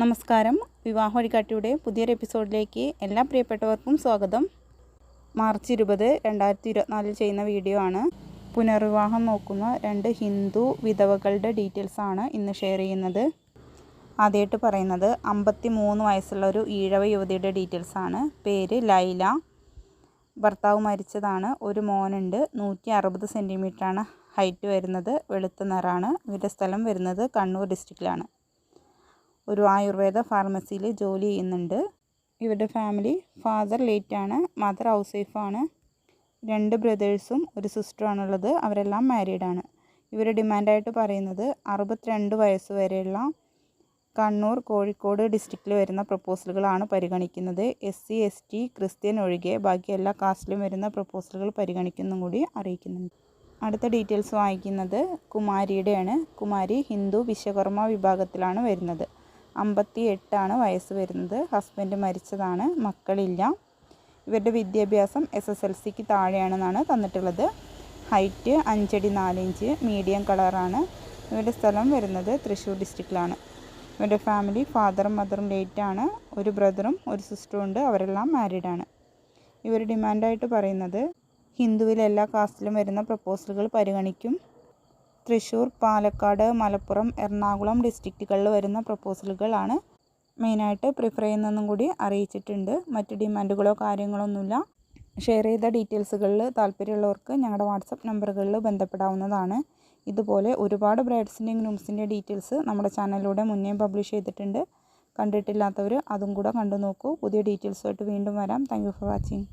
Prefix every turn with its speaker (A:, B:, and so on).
A: നമസ്കാരം. വിവാഹ വഴികാട്ടിയുടെ പുതിയൊരു എപ്പിസോഡിലേക്ക് എല്ലാ പ്രിയപ്പെട്ടവർക്കും സ്വാഗതം. മാർച്ച് ഇരുപത് രണ്ടായിരത്തി ഇരുപത്തിനാലിൽ ചെയ്യുന്ന വീഡിയോ ആണ്. പുനർവിവാഹം നോക്കുന്ന രണ്ട് ഹിന്ദു വിധവകളുടെ ഡീറ്റെയിൽസ് ആണ് ഇന്ന് ഷെയർ ചെയ്യുന്നത്. ആദ്യമായിട്ട് പറയുന്നത് അമ്പത്തി മൂന്ന് വയസ്സുള്ള ഒരു ഈഴവ യുവതിയുടെ ഡീറ്റെയിൽസ് ആണ്. പേര് ലൈല. ഭർത്താവ് മരിച്ചതാണ്. ഒരു മോനുണ്ട്. നൂറ്റി അറുപത് സെന്റിമീറ്ററാണ് ഹൈറ്റ് വരുന്നത്. വെളുത്ത നിറാണ് ഇവരുടെ സ്ഥലം വരുന്നത് കണ്ണൂർ ഡിസ്ട്രിക്റ്റിലാണ്. ഒരു ആയുർവേദ ഫാർമസിയിൽ ജോലി ചെയ്യുന്നുണ്ട്. ഇവരുടെ ഫാമിലി ഫാദർ ലേറ്റാണ് മദർ ഹൗസ് വൈഫാണ് രണ്ട് ബ്രദേഴ്സും ഒരു സിസ്റ്ററുമാണുള്ളത് അവരെല്ലാം മാരീഡാണ്. ഇവർ ഡിമാൻഡായിട്ട് പറയുന്നത് അറുപത്തിരണ്ട് വയസ്സ് വരെയുള്ള കണ്ണൂർ കോഴിക്കോട് ഡിസ്ട്രിക്റ്റിൽ വരുന്ന പ്രപ്പോസലുകളാണ് പരിഗണിക്കുന്നത്. S C S T Christian ഒഴികെ ബാക്കി എല്ലാ കാസ്റ്റിലും വരുന്ന പ്രപ്പോസലുകൾ പരിഗണിക്കുന്നും കൂടി അറിയിക്കുന്നുണ്ട്. അടുത്ത ഡീറ്റെയിൽസ് വായിക്കുന്നത് കുമാരിയുടെയാണ്. കുമാരി ഹിന്ദു വിശ്വകർമ്മ വിഭാഗത്തിലാണ് വരുന്നത്. അമ്പത്തി എട്ടാണ് വയസ്സ് വരുന്നത്. ഹസ്ബൻഡ് മരിച്ചതാണ്. മക്കളില്ല. ഇവരുടെ വിദ്യാഭ്യാസം എസ് എസ് എൽ സിക്ക് താഴെയാണെന്നാണ് തന്നിട്ടുള്ളത്. ഹൈറ്റ് അഞ്ചടി നാലിഞ്ച് മീഡിയം കളറാണ് ഇവരുടെ സ്ഥലം വരുന്നത് തൃശ്ശൂർ ഡിസ്ട്രിക്റ്റിലാണ് ഇവരുടെ ഫാമിലി ഫാദറും മദറും ലേറ്റാണ് ഒരു ബ്രദറും ഒരു സിസ്റ്ററും ഉണ്ട്. അവരെല്ലാം മാരീഡാണ് ഇവർ ഡിമാൻഡായിട്ട് പറയുന്നത് ഹിന്ദുവിൽ എല്ലാ കാസ്റ്റിലും വരുന്ന പ്രപ്പോസലുകൾ പരിഗണിക്കും. തൃശ്ശൂർ പാലക്കാട് മലപ്പുറം എറണാകുളം ഡിസ്ട്രിക്റ്റുകളിൽ വരുന്ന പ്രപ്പോസലുകളാണ് മെയിനായിട്ട് പ്രിഫർ ചെയ്യുന്നതെന്നും കൂടി അറിയിച്ചിട്ടുണ്ട്. മറ്റ് ഡിമാൻഡുകളോ കാര്യങ്ങളൊന്നുമില്ല. ഷെയർ ചെയ്ത ഡീറ്റെയിൽസുകളിൽ താല്പര്യമുള്ളവർക്ക് ഞങ്ങളുടെ വാട്സപ്പ് നമ്പറുകളിൽ ബന്ധപ്പെടാവുന്നതാണ്. ഇതുപോലെ ഒരുപാട് ബ്രൈഡ്സിന്റെയും ഗ്രൂംസിന്റെ ഡീറ്റെയിൽസ് നമ്മുടെ ചാനലിലൂടെ മുന്നേ പബ്ലിഷ് ചെയ്തിട്ടുണ്ട്. കണ്ടിട്ടില്ലാത്തവർ അതും കൂടെ കണ്ടു നോക്കൂ പുതിയ ഡീറ്റെയിൽസുമായിട്ട് വീണ്ടും വരാം. Thank for watching